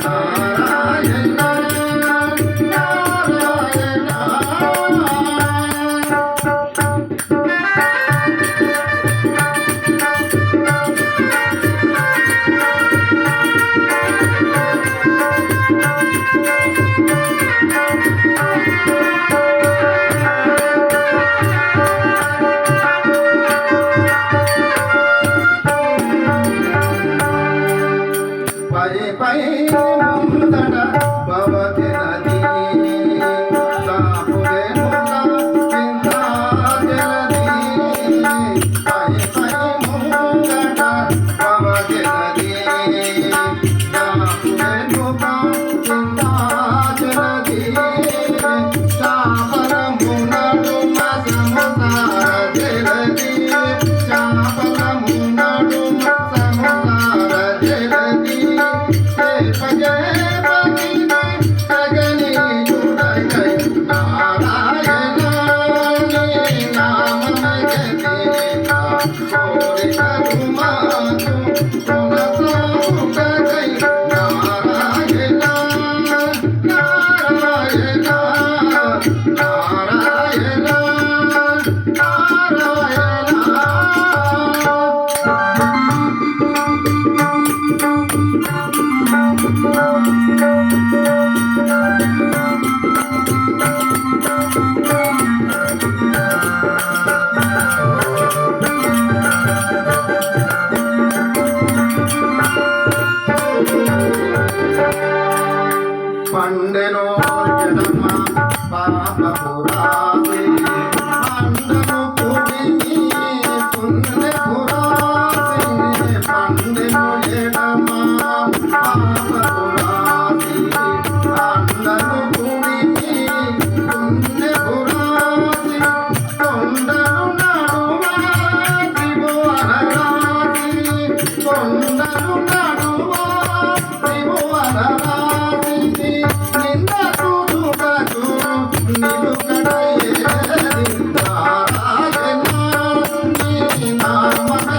Narayan Narayana పండెనో జనమ పాపపురాసే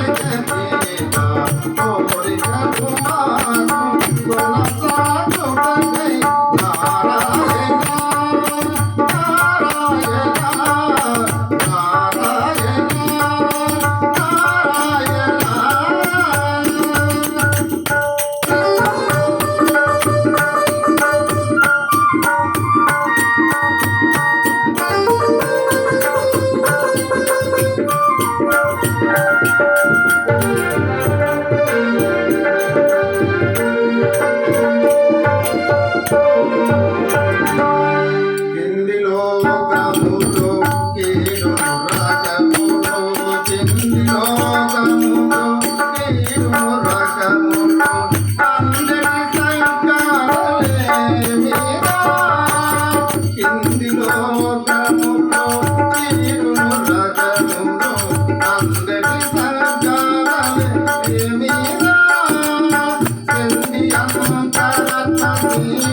Thank you. Thank you.